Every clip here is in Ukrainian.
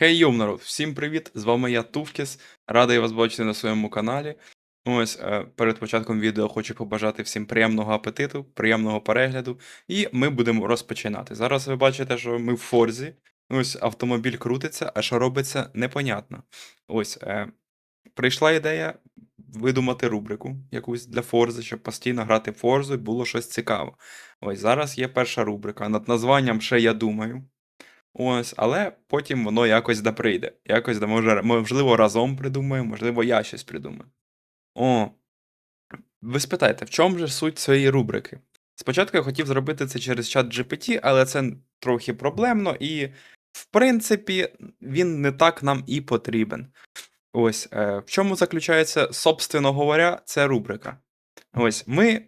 Хей йоу, народ, всім привіт! З вами я Туфкіс. Радий вас бачити на своєму каналі. Ось е, перед початком відео хочу побажати всім приємного апетиту, приємного перегляду, і ми будемо розпочинати. Зараз ви бачите, що ми в Форзі. Ось автомобіль крутиться, а що робиться, непонятно. Ось е, прийшла ідея видумати рубрику якусь для Форзи, щоб постійно грати в Форзу і було щось цікаве. Ось зараз є перша рубрика. Над названням ще я думаю. Ось, але потім воно якось да прийде. Якось да може, можливо, разом придумаємо, можливо, я щось придумаю. О, ви спитаєте, в чому же суть цієї рубрики? Спочатку я хотів зробити це через чат GPT, але це трохи проблемно, і, в принципі, він не так нам і потрібен. Ось, е, в чому заключається, собственно говоря, ця рубрика. Ось, ми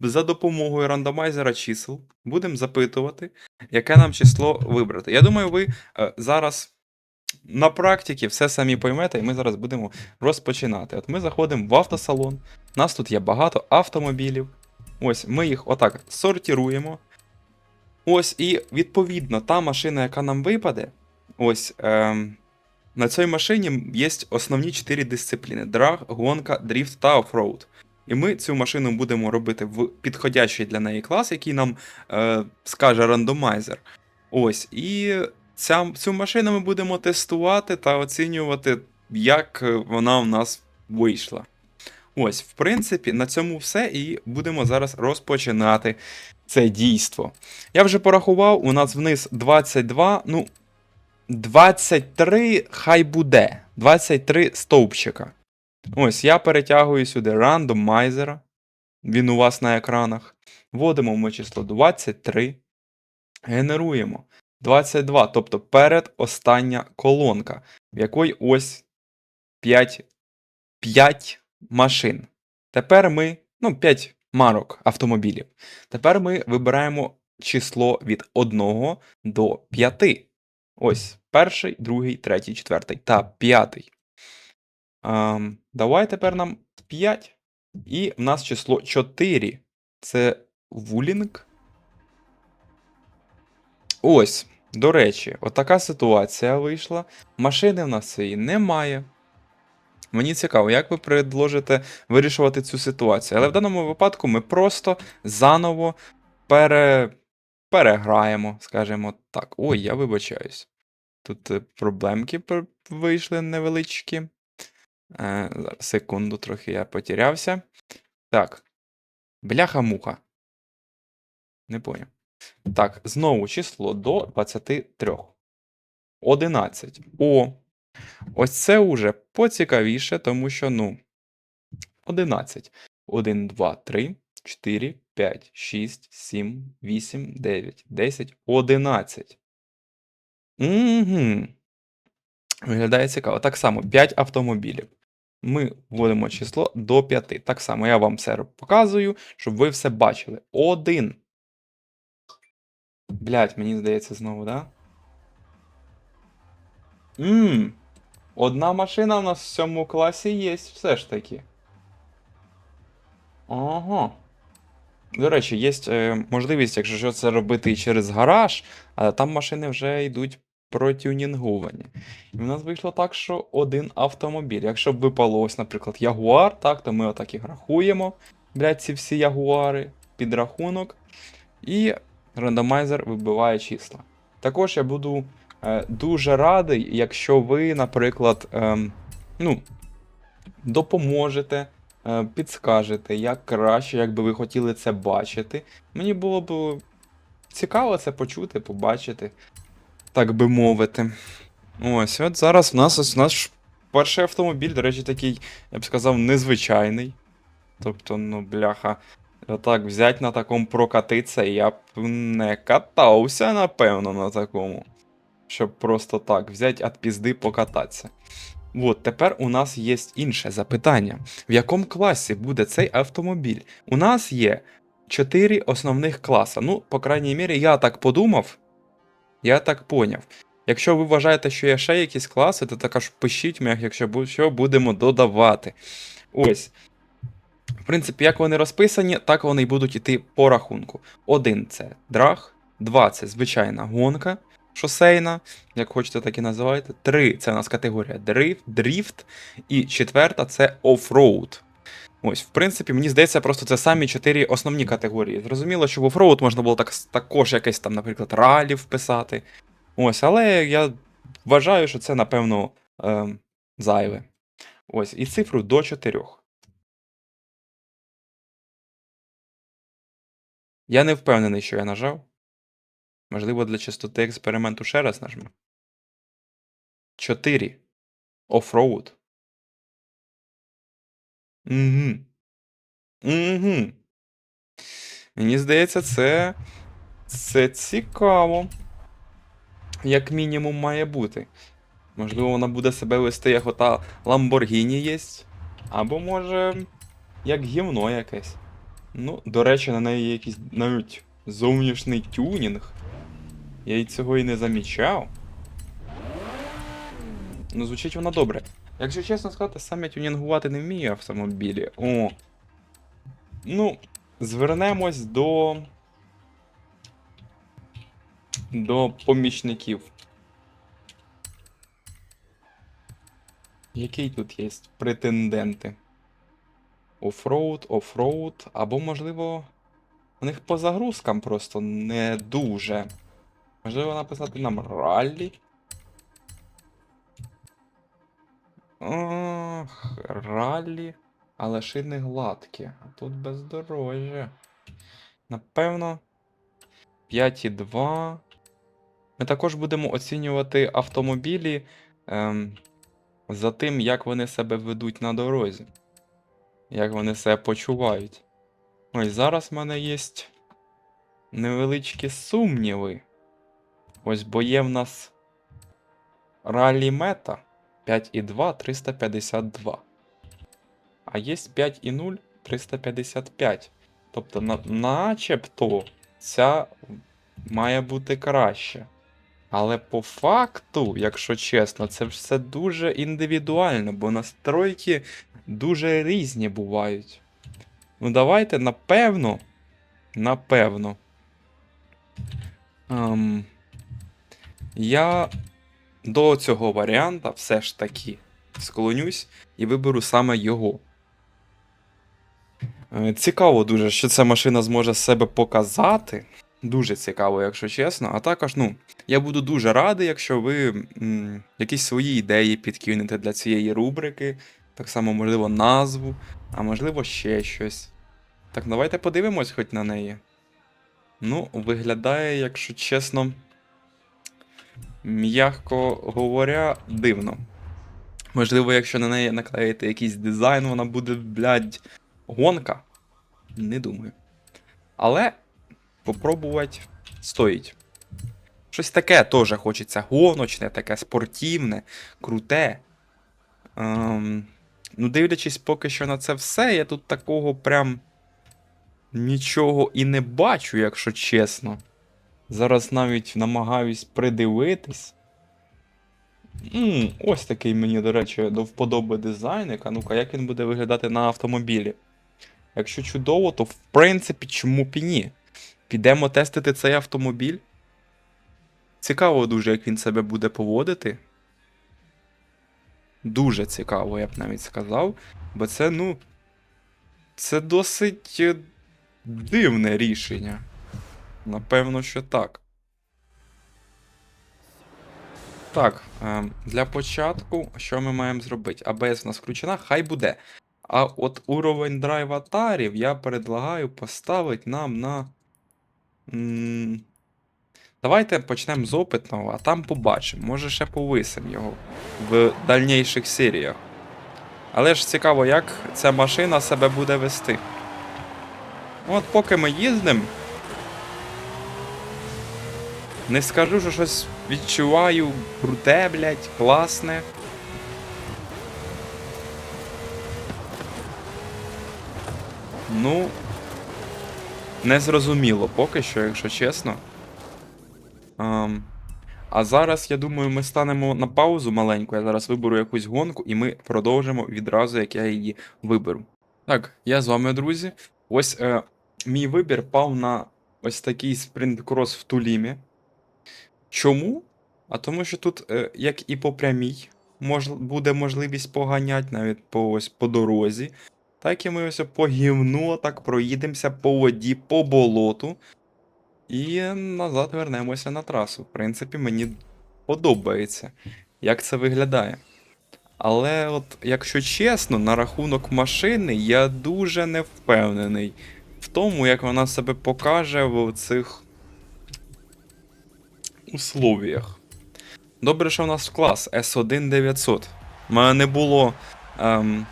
за допомогою рандомайзера чисел будемо запитувати, яке нам число вибрати. Я думаю, ви е, зараз на практиці все самі поймете, і ми зараз будемо розпочинати. От ми заходимо в автосалон. У нас тут є багато автомобілів. Ось ми їх отак сортируємо. Ось, і відповідно, та машина, яка нам випаде, ось. Ем, на цій машині є основні чотири дисципліни: драг, гонка, дріфт та офроуд. І ми цю машину будемо робити в підходящий для неї клас, який нам е, скаже рандомайзер. Ось, і ця, цю машину ми будемо тестувати та оцінювати, як е, вона в нас вийшла. Ось, в принципі, на цьому все, і будемо зараз розпочинати це дійство. Я вже порахував, у нас вниз 22, ну, 23 хай буде. 23 стовпчика. Ось, я перетягую сюди рандомайзера. Він у вас на екранах. Вводимо ми число 23. Генеруємо 22, тобто передостання колонка, в якої ось 5, 5 машин. Тепер ми, ну, 5 марок автомобілів. Тепер ми вибираємо число від 1 до 5. Ось перший, другий, третій, четвертий та п'ятий. Давай тепер нам 5. І в нас число 4. Це вулінг. Ось, до речі, отака ситуація вийшла. Машини в нас цієї немає. Мені цікаво, як ви предложите вирішувати цю ситуацію. Але в даному випадку ми просто заново пере... переграємо, скажімо так. Ой, я вибачаюсь. Тут е, проблемки вийшли невеличкі. Е, секунду, трохи я потерявся. Так. Бляха-муха. Не поняв. Так, знову число до 23. 11. О. Ось це уже поцікавіше, тому що, ну. 11. 1, 2, 3, 4, 5, 6, 7, 8, 9, 10, 11. Угу. Виглядає цікаво. Так само 5 автомобілів. Ми вводимо число до 5. Так само я вам все показую, щоб ви все бачили. Один. Блять, мені здається, знову, да? Ммм. Одна машина у нас в цьому класі є, все ж таки. Ага. До речі, є е, можливість, якщо це робити і через гараж, але там машини вже йдуть протюнінговані. І в нас вийшло так, що один автомобіль. Якщо б випало ось, наприклад, Ягуар, так, то ми отак їх рахуємо. Блять, ці всі ягуари під рахунок. І рандомайзер вибиває числа. Також я буду е, дуже радий, якщо ви, наприклад, ем, ну, допоможете, е, підскажете, як краще, як би ви хотіли це бачити. Мені було б цікаво це почути, побачити, так би мовити. Ось, от зараз в нас ось наш перший автомобіль, до речі, такий, я б сказав, незвичайний. Тобто, ну, бляха, отак взять на такому прокатитися, я б не катався, напевно, на такому. Щоб просто так взять от пізди покататися. От, тепер у нас є інше запитання. В якому класі буде цей автомобіль? У нас є 4 основних класи. Ну, по крайній мірі, я так подумав, я так поняв. Якщо ви вважаєте, що є ще якісь класи, то також пишіть мені, якщо що будемо додавати. Ось. В принципі, як вони розписані, так вони й будуть іти по рахунку. Один це драг, два це звичайна гонка, шосейна, як хочете, так і називайте. Три це у нас категорія дрифт, дріфт. І четверта це офроуд. Ось, в принципі, мені здається, просто це самі чотири основні категорії. Зрозуміло, що в офроуд можна було так, також якесь там, наприклад, ралі вписати. Ось, але я вважаю, що це, напевно, ем, зайве. Ось, і цифру до 4. Я не впевнений, що я нажав. Можливо, для чистоти експерименту ще раз нажму. 4. Офроуд. Угу. Угу. Мені здається, це. Це цікаво. Як мінімум має бути. Можливо, вона буде себе вести, як ота Ламборгіні єсть. Або може. Як гівно якесь. Ну, до речі, на неї є якийсь навіть зовнішній тюнінг. Я й цього і не замічав. Ну, звучить вона добре. Якщо чесно сказати, саме тюнінгувати не вмію автомобілі. О. Ну, звернемось до. До помічників. Які тут є претенденти? Офроуд, офроуд, або, можливо, у них по загрузкам просто не дуже. Можливо, написати нам раллі. Ох, раллі, але шини гладкі, а тут бездорожжя. Напевно, 5,2. Ми також будемо оцінювати автомобілі ем, за тим, як вони себе ведуть на дорозі. Як вони себе почувають. Ось зараз в мене є невеличкі сумніви. Ось бо є в нас ралі мета 5,2 352. А є 5,0 355. Тобто, на, начебто, ця має бути краще. Але по факту, якщо чесно, це все дуже індивідуально, бо настройки дуже різні бувають. Ну, давайте, напевно. Напевно. Ем, я до цього варіанта все ж таки склонюсь і виберу саме його. Е, Цікаво дуже, що ця машина зможе себе показати. Дуже цікаво, якщо чесно. А також, ну, я буду дуже радий, якщо ви м, якісь свої ідеї підкинете для цієї рубрики. Так само, можливо, назву, а можливо, ще щось. Так, давайте подивимось хоч на неї. Ну, виглядає, якщо чесно, м'яко говоря, дивно. Можливо, якщо на неї наклеїти якийсь дизайн, вона буде, блядь, гонка. Не думаю. Але попробувати стоїть. Щось таке теж хочеться гоночне, таке спортивне, круте. Ем, ну, дивлячись поки що на це все, я тут такого прям нічого і не бачу, якщо чесно. Зараз навіть намагаюсь придивитись. м ось такий мені, до речі, до вподоби дизайник. А ну-ка, як він буде виглядати на автомобілі? Якщо чудово, то в принципі, чому б і ні? Підемо тестити цей автомобіль. Цікаво дуже, як він себе буде поводити. Дуже цікаво, я б навіть сказав. Бо це, ну. Це досить е, дивне рішення. Напевно, що так. Так, е, для початку, що ми маємо зробити? АБС у нас включена, хай буде. А от уровень драйв-атарів я предлагаю поставити нам на. Давайте почнемо з опитного, а там побачимо. Може ще повисимо його в дальніших серіях. Але ж цікаво, як ця машина себе буде вести. От поки ми їздимо. Не скажу, що щось відчуваю круте, блядь, класне. Ну. Незрозуміло поки що, якщо чесно. Ам, а зараз, я думаю, ми станемо на паузу маленьку. Я зараз виберу якусь гонку, і ми продовжимо відразу, як я її виберу. Так, я з вами, друзі. Ось е, мій вибір пав на ось такий спринт-крос в Тулімі. Чому? А тому що тут, е, як і по прямій, мож... буде можливість поганяти навіть по, ось, по дорозі, так і ми ось по гівну так проїдемося по воді, по болоту. І назад вернемося на трасу. В принципі, мені подобається, як це виглядає. Але от, якщо чесно, на рахунок машини я дуже не впевнений в тому, як вона себе покаже в цих условіях. Добре, що в нас клас S1 900. У мене не було ем,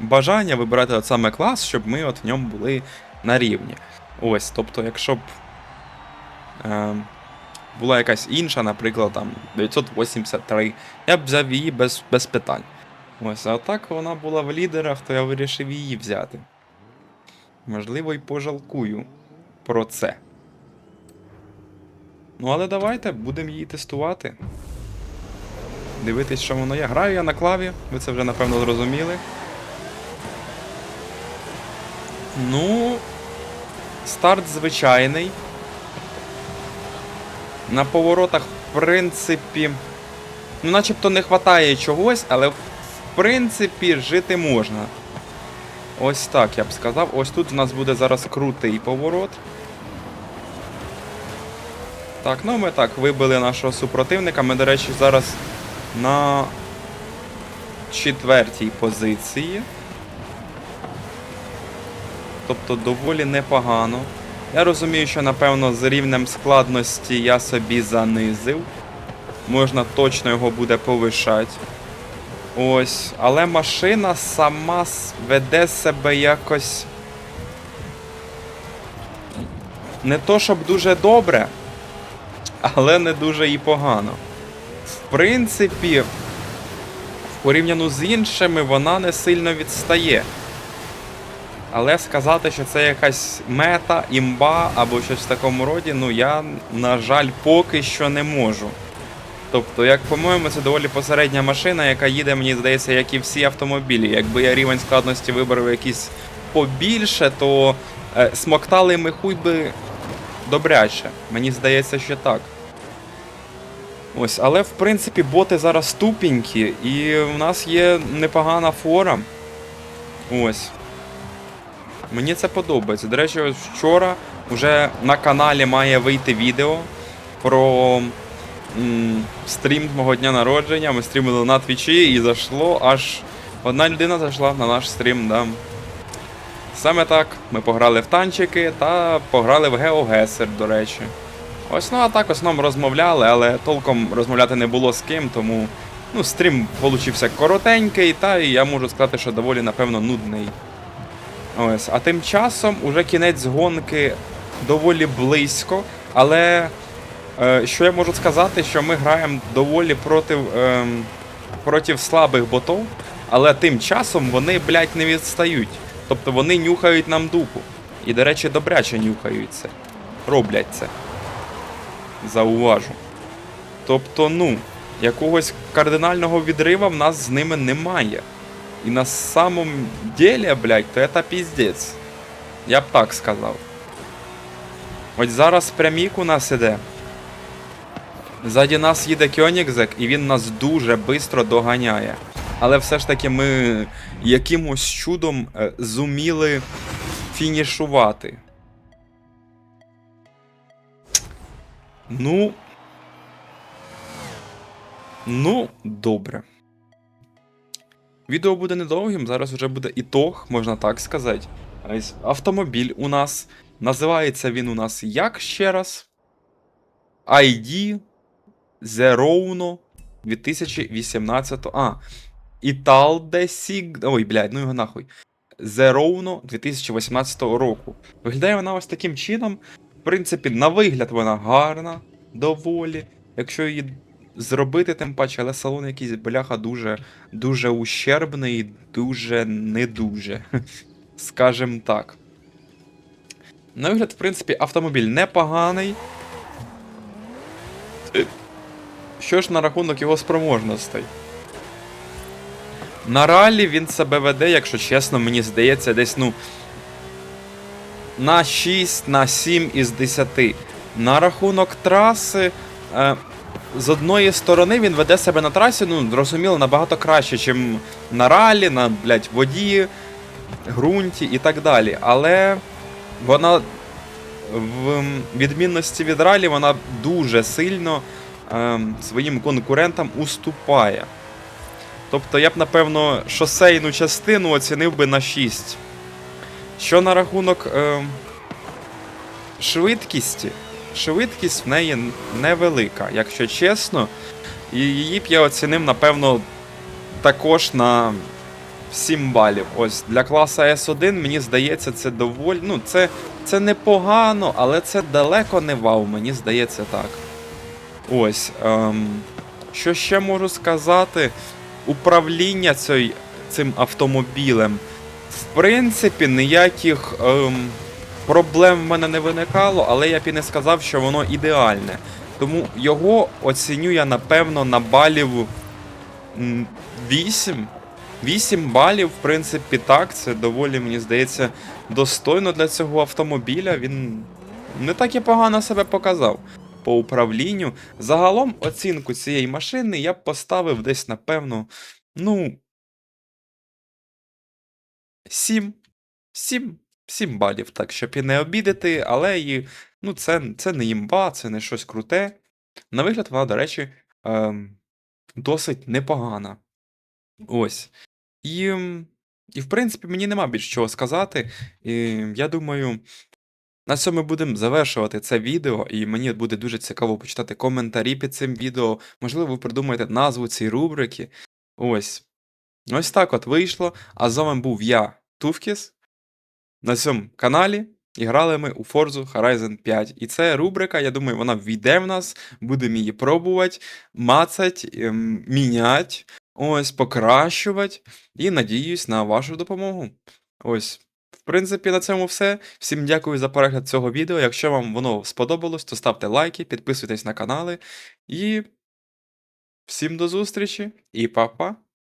бажання вибирати от саме клас, щоб ми от в ньому були на рівні. Ось, тобто, якщо б ем, була якась інша, наприклад, там 983, я б взяв її без, без питань. Ось, а так вона була в лідерах, то я вирішив її взяти. Можливо, й пожалкую про це. Ну, але давайте будемо її тестувати. Дивитись, що воно є. Граю я на клаві, ви це вже напевно зрозуміли. Ну, старт звичайний. На поворотах, в принципі, ну, начебто не вистачає чогось, але в принципі жити можна. Ось так я б сказав. Ось тут у нас буде зараз крутий поворот. Так, ну ми так вибили нашого супротивника. Ми, до речі, зараз на четвертій позиції. Тобто доволі непогано. Я розумію, що напевно з рівнем складності я собі занизив. Можна точно його буде повишати. Ось, але машина сама веде себе якось. Не то, щоб дуже добре, але не дуже і погано. В принципі, порівняно з іншими, вона не сильно відстає. Але сказати, що це якась мета, імба або щось в такому роді, ну я, на жаль, поки що не можу. Тобто, як по-моєму, це доволі посередня машина, яка їде, мені здається, як і всі автомобілі. Якби я рівень складності вибрав якийсь побільше, то е, смоктали ми хуй би добряче. Мені здається, що так. Ось, але в принципі боти зараз тупенькі, і в нас є непогана фора. Ось. Мені це подобається. До речі, ось вчора вже на каналі має вийти відео про м, стрім мого дня народження. Ми стрімили на твічі і зайшло аж одна людина зайшла на наш стрім, да. Саме так, ми пограли в танчики та пограли в GeoGuessr, до речі. Ось, ну а так в основному розмовляли, але толком розмовляти не було з ким, тому ну, стрім получився коротенький, та і я можу сказати, що доволі, напевно, нудний. Ось, а тим часом уже кінець гонки доволі близько, але е, що я можу сказати, що ми граємо доволі проти, е, проти слабих ботов, але тим часом вони, блядь, не відстають. Тобто вони нюхають нам дупу. І, до речі, добряче нюхають це. Роблять це. Зауважу. Тобто, ну, якогось кардинального відрива в нас з ними немає. І на самом деле, блядь, то это піздець. Я б так сказав. Ось зараз прямік у нас іде. Ззаді нас їде Кьонігзек, і він нас дуже швидко доганяє. Але все ж таки ми якимось чудом е, зуміли фінішувати. Ну. Ну, добре. Відео буде недовгим, зараз вже буде ітог, можна так сказати. Автомобіль у нас. Називається він у нас як ще раз? ID Zerouno 2018. А. Italde Ой, блядь, ну його нахуй. Zerouno 2018 року. Виглядає вона ось таким чином. В принципі, на вигляд вона гарна, доволі. Якщо її зробити, тим паче, але салон якийсь бляха дуже, дуже ущербний, дуже не дуже. Скажем так. На вигляд, в принципі, автомобіль непоганий. Що ж на рахунок його спроможностей? На ралі він себе веде, якщо чесно, мені здається, десь, ну. На 6, на 7 із 10. На рахунок траси. Е, з одної сторони він веде себе на трасі, ну, зрозуміло, набагато краще, ніж на ралі, на блядь, воді, ґрунті і так далі. Але вона в відмінності від ралі вона дуже сильно ем, своїм конкурентам уступає. Тобто я б, напевно, шосейну частину оцінив би на 6. Що на рахунок ем, швидкісті? Швидкість в неї невелика, якщо чесно. І її б я оцінив, напевно, також на 7 балів. Ось для класа S1, мені здається, це доволі. Ну, це, це непогано, але це далеко не вау, мені здається так. Ось. Ем, що ще можу сказати? Управління цей, цим автомобілем. В принципі, ніяких ем, проблем в мене не виникало, але я б і не сказав, що воно ідеальне. Тому його оціню я, напевно, на балів 8. 8 балів, в принципі, так. Це доволі, мені здається, достойно для цього автомобіля. Він не так і погано себе показав по управлінню. Загалом оцінку цієї машини я б поставив десь, напевно, ну. 7. 7. 7 балів, так, щоб і не обідати, але і, ну, це, це не імба, це не щось круте. На вигляд, вона, до речі, ем, досить непогана. Ось. І, і, в принципі, мені нема більш чого сказати. І, я думаю, на цьому ми будемо завершувати це відео, і мені буде дуже цікаво почитати коментарі під цим відео. Можливо, ви придумаєте назву цієї рубрики. Ось. Ось так от вийшло. А з вами був я, Туфкіс. На цьому каналі і грали ми у Forza Horizon 5. І це рубрика, я думаю, вона війде в нас, будемо її пробувати, мацать, ем, міняти, ось, покращувати. І надіюсь на вашу допомогу. Ось. В принципі, на цьому все. Всім дякую за перегляд цього відео. Якщо вам воно сподобалось, то ставте лайки, підписуйтесь на канали. І всім до зустрічі і па-па!